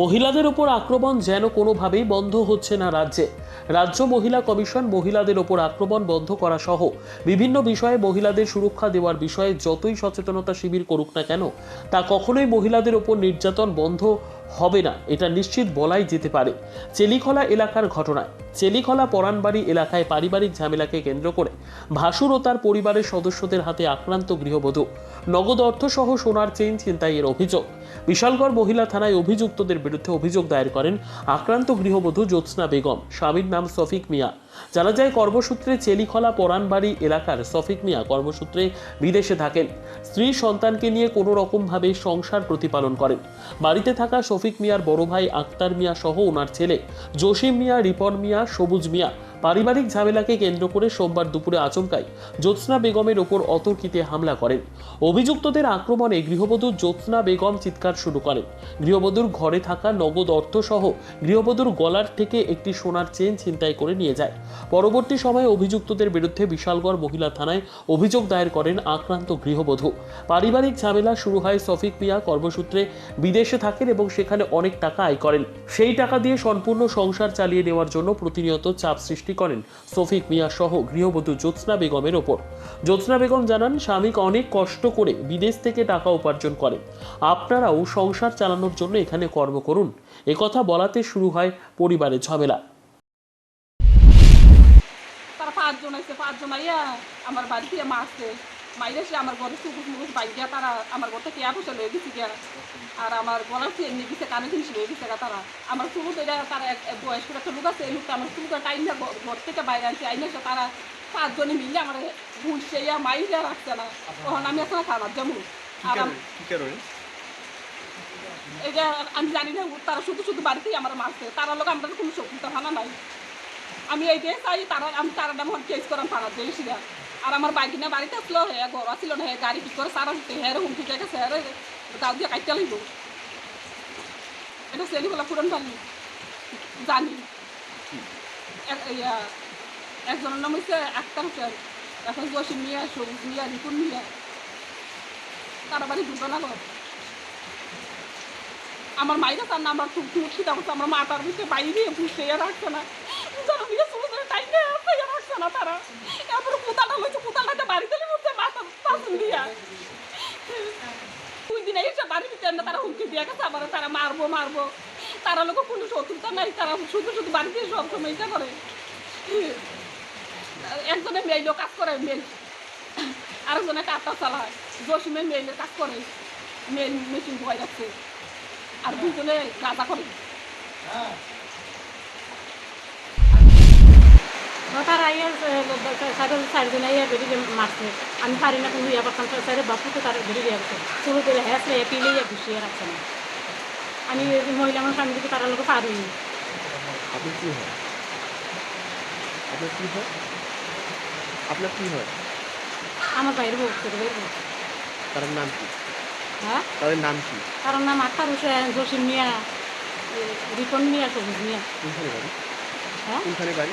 মহিলাদের ওপর আক্রমণ যেন কোনোভাবেই বন্ধ হচ্ছে না রাজ্যে। রাজ্য মহিলা কমিশন মহিলাদের ওপর আক্রমণ বন্ধ করা সহ বিভিন্ন বিষয়ে মহিলাদের সুরক্ষা দেওয়ার বিষয়ে যতই সচেতনতা শিবির করুক না কেন, তা কখনোই মহিলাদের ওপর নির্যাতন বন্ধ হবে না, এটা নিশ্চিত বলাই যেতে পারে। চেলিখলা এলাকার ঘটনায়। চেলিখলা পরানবাড়ি এলাকায় পারিবারিক ঝামেলাকে কেন্দ্র করে ভাসুর ও তার পরিবারের সদস্যদের হাতে আক্রান্ত গৃহবধূ। নগদ অর্থসহ সোনার চেইন এর অভিযোগ। বিশালগড় মহিলা থানায় অভিযুক্তদের বিরুদ্ধে অভিযোগ দায়ের করেন আক্রান্ত গৃহবধূ জ্যোৎস্না বেগম। স্বামীর নাম সফিক মিয়া। জানা যায় কর্মসূত্রে চেলিখলা পরানবাড়ি এলাকার সফিক মিয়া কর্মসূত্রে বিদেশে থাকেন। স্ত্রী সন্তানকে নিয়ে কোনো রকমভাবে সংসার প্রতিপালন করেন। বাড়িতে থাকা সফিক মিয়ার বড় ভাই আক্তার মিয়া সহ ওনার ছেলে জসিম মিয়া, রিপন মিয়া, সবুজ মিয়া পারিবারিক ঝামেলাকে কেন্দ্র করে সোমবার দুপুরে আচমকাই জ্যোৎস্না বেগমের ওপর অতর্কিতে হামলা করেন। অভিযুক্তদের আক্রমণে গৃহবধূ জ্যোৎস্না বেগম চিৎকার শুরু করেন। গৃহবধূর ঘরে থাকা নগদ অর্থসহ গৃহবধূর গলার থেকে একটি সোনার চেন ছিনতাই করে নিয়ে যায়। পরবর্তী সময়ে অভিযুক্তদের বিরুদ্ধে বিশালগড় মহিলা থানায় অভিযোগ দায়ের করেন আক্রান্ত গৃহবধূ। পারিবারিক ঝামেলা শুরু হয় সফিক মিয়া কর্মসূত্রে বিদেশে থাকেন এবং সেখানে অনেক টাকা আয় করেন। সেই টাকা দিয়ে সম্পূর্ণ সংসার চালিয়ে নেওয়ার জন্য প্রতিনিয়ত চাপ সৃষ্টি করেন সফিক মিয়া সহ গৃহবধূ জ্যোৎস্না বেগমের ওপর। জ্যোৎস্না বেগম জানান, স্বামীকে অনেক কষ্ট করে বিদেশ থেকে টাকা উপার্জন করেন। আপনারাও সংসার চালানোর জন্য এখানে কর্ম করুন। একথা বলাতে শুরু হয় পরিবারের ঝামেলা। পাঁচজন আছে, পাঁচজন আইয়া আমার বাড়িতে মা মারছে। মাইরে সে আমার ঘরে সুকুস মুকুস বাইক দিয়া তারা আমার ঘর থেকে পয়সা লয়ে গেছে গিয়া। আর আমার গলার চেন নিয়ে গেছে কানে জিনিস লয়ে গেছে গা তারা। আমার চুলুত এটা তারা বয়স্ক একটা লোক আছে এই লোকটা আমার চুলুটা টাইম না ঘর থেকে বাইরে আনছে আইনে এসে তারা পাঁচজনে মিলে আমার ঘুরছে ইয়া মাইরা রাখছে না। তখন আমি এখন খাবার যেমন আর কি এটা আমি জানি না তারা শুধু শুধু বাড়িতেই আমার মারছে তারা লোক আমরা কোনো শক্তিটা হানা নাই। আমি এইটাই চাই তারা আমি তারা নাম কেস করাম জেলে ছিল আর আমার বাইক না বাড়িতে আসলো হ্যাঁ ঘর আসছিল না হ্যাঁ গাড়ি ঠিক করে সারা হ্যাঁ হুমকি জায়গা হ্যাঁ গাও দিয়ে কাটতে লাগবো। এটা সেলিগুলা পুরন পারি জানি। একজনের নাম হচ্ছে আক্তার হোসেন, এখন জসিম মিয়া সবুজ মিয়া রিপুন মিয়া তারা বাড়ি দুটো ঘর আমার মাইরা তার নাম খুব খুশি দেখো আমার মাতার ভিতরে বাইরে বুঝতে রাখছে না। যারা দিয়ে শুরু করে টাইম নেই না তারা। তারপরে কোথাটা হয়েছে কোথাটা বাড়িতে উঠছে পাশন দিয়া। দুই দিন এসে বাড়ির ভিতরে না তারা হুমকি দিয়ে গেছে, আবার তারা মারবো মারবো। তারা লোক কোনো শত্রুতা নাই, তারা শুধু শুধু বাড়িতে সব সময় এটা করে। একজনে মেইল কাজ করে মেল আরেকজনে কাঠটা চালায়। জসিমে মেইলের কাজ করে মেল মেশিন ভয় রাখছে। আর দুজনে গাঁজা করে। তার আইয়া সাইডের চারজন আইয়া বেরি মারছে। আমি পারি না কোনো ইয়া করতাম সাইডে বাপু তো তার বেরি ইয়া করছে শুরু করে পিলে ইয়া ঘুষিয়ে রাখছে। না আমি মহিলা মানুষ আমি যদি তার লোক পারি। কি হয়? আপনার কি হয়? আপনার কি হয়? আমার বাইরে হোক ছোটো বাইরে তার নাম কি? হ্যাঁ? তাদের নাম কি? কারণ নাম আক্তার হোসেন জসিম মিয়া রিপন মিয়া সবুজ মিয়া। কোনখানে বাড়ি? হ্যাঁ? কোনখানে বাড়ি?